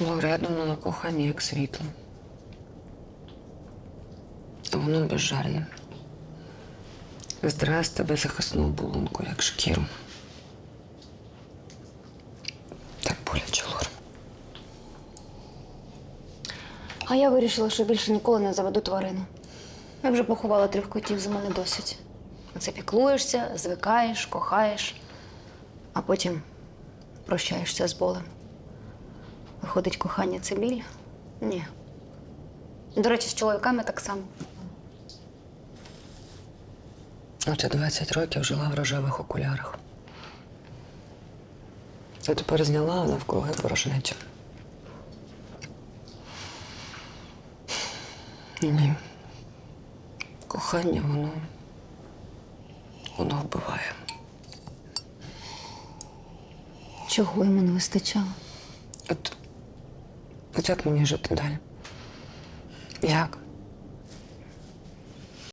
Я думала, кохання як світло. Воно безжальне. Здирає з тебе захисну оболонку, як шкіру. Так боляче, Лора. А я вирішила, що більше ніколи не заведу тварину. Я вже поховала трьох котів, з мене досить. Оце піклуєшся, звикаєш, кохаєш, а потім прощаєшся з болем. Виходить, кохання це біль? Ні. До речі, з чоловіками так само. Оце 20 років жила в рожевих окулярах. Я тепер зняла, а навкруги порожнеча. Ні. Кохання, воно. Воно вбиває. Чого йому не вистачало? От, от як мені жити далі? Як?